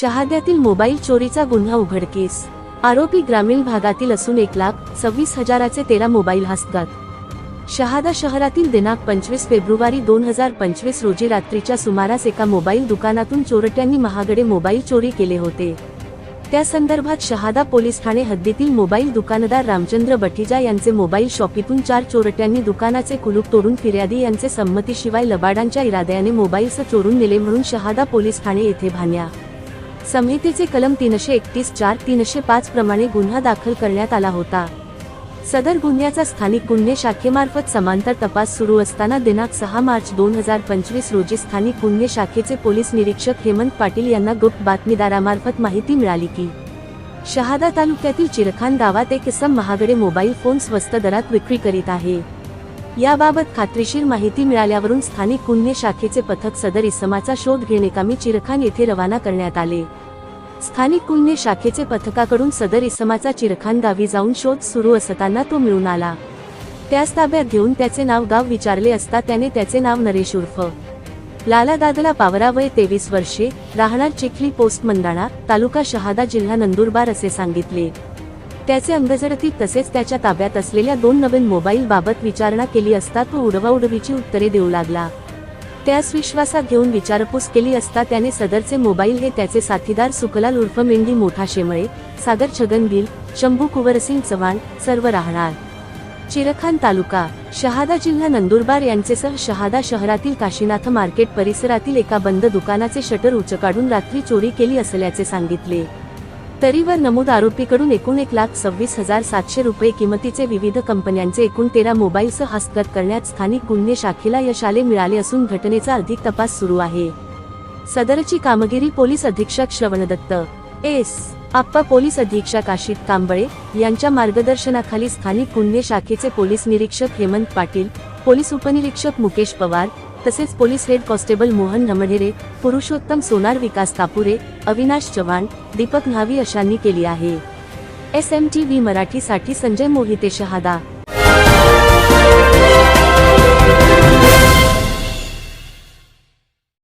शहाद्यातील mobile चोरीचा गुन्हा उघडकीस. आरोपी ग्रामीण भागातील असून एक लाख सव्वीस हजाराचे तेरा मोबाईल हस्तगत शहादा शहरातील दिनांक पंचवीस फेब्रुवारी दोन हजार पंचवीस रोजी रात्रीच्या सुमारास एका मोबाईल दुकानातून चोरट्यांनी महागडे मोबाईल चोरी केले होते. त्या संदर्भात शहादा पोलीस ठाणे हद्दीतील मोबाईल दुकानदार रामचंद्र बठिजा यांचे मोबाईल शॉपीतून चार चोरट्यांनी दुकानाचे कुलूप तोडून फिर्यादी यांचे संमतीशिवाय लबाडांच्या इराद्याने मोबाईलचं चोरून नेले म्हणून शहादा पोलीस ठाणे येथे भान्या. संहितेचे कलम तीनशे एकतीस चार तीनशे पाच प्रमाणे गुन्हा दाखल करण्यात आला होता. सदर गुन्ह्याचा स्थानिक गुन्हे शाखेमार्फत समांतर तपास सुरू असताना दिनांक सहा मार्च दोन हजार पंचवीस रोजी स्थानिक गुन्हे शाखेचे पोलीस निरीक्षक हेमंत पाटील यांना गुप्त बातमीदारामार्फत माहिती मिळाली की शहादा तालुक्यातील चिरखान गावात एक इसम महागडे मोबाईल फोन स्वस्त दरात विक्री करीत आहे. याबाबत खात्रीशीर माहिती मिळाल्यावरून स्थानिक गुन्हे शाखेचे पथक सदर इसमाचा शोध घेणेकामी चिरखान येथे रवाना करण्यात आले. स्थानिक गुन्हे शाखेचे पथकाकडून सदर इसमाचा चिरखान गावी जाऊन शोध सुरू असताना तो मिळून आला. त्यास ताब्यात घेऊन त्याचे नाव गाव विचारले असता त्याने त्याचे नाव नरेश उर्फ. लाला दादला पावरा वय तेवीस वर्षे राहणार चिखली पोस्ट मंदाणा तालुका शहादा जिल्हा नंदुरबार असे सांगितले. त्याचे अंगझडती तसेच त्याच्या ताब्यात असलेल्या दोन नवीन मोबाईल बाबत विचारणा केली असता तो उडवाउडवीची उत्तरे देऊ लागला. त्यास विश्वासात घेऊन विचारपूस केली असता त्याने सदरचे मोबाईल हे त्याचे साथीदार सुकलाल उर्फ मेंढी मोठा शेमळे सागर छगन भिल शंभू कुवरसिंग चव्हाण सर्व राहणार. चिरखान तालुका शहादा जिल्हा नंदुरबार यांचेसह शहादा शहरातील काशीनाथ मार्केट परिसरातील एका बंद दुकानाचे शटर उचकाडून रात्री चोरी केली असल्याचे सांगितले. तरीवर नमूद आरोपीकडून एकूण एक लाख सव्वीस हजार सातशे रुपये किमतीचे विविध कंपन्यांचे एकूण तेरा मोबाईलसह हस्तगत करण्यात स्थानिक गुन्हे शाखेला यश आले मिळाले असून घटनेचा अधिक तपास सुरू आहे. सदरची कामगिरी पोलीस अधीक्षक श्रवणदत्त एस. आप्पा पोलीस अधीक्षक आशित कांबळे यांच्या मार्गदर्शनाखाली स्थानिक गुन्हे शाखेचे पोलीस निरीक्षक हेमंत पाटील पोलीस उपनिरीक्षक मुकेश पवार तसेच police head constable Mohan Ramdhere Purushottam Sonar Vikas Tapure Avinash Chavan Deepak Nhavi अशांनी केली आहे. एस एम टी व्ही मराठीसाठी संजय मोहिते शहादा.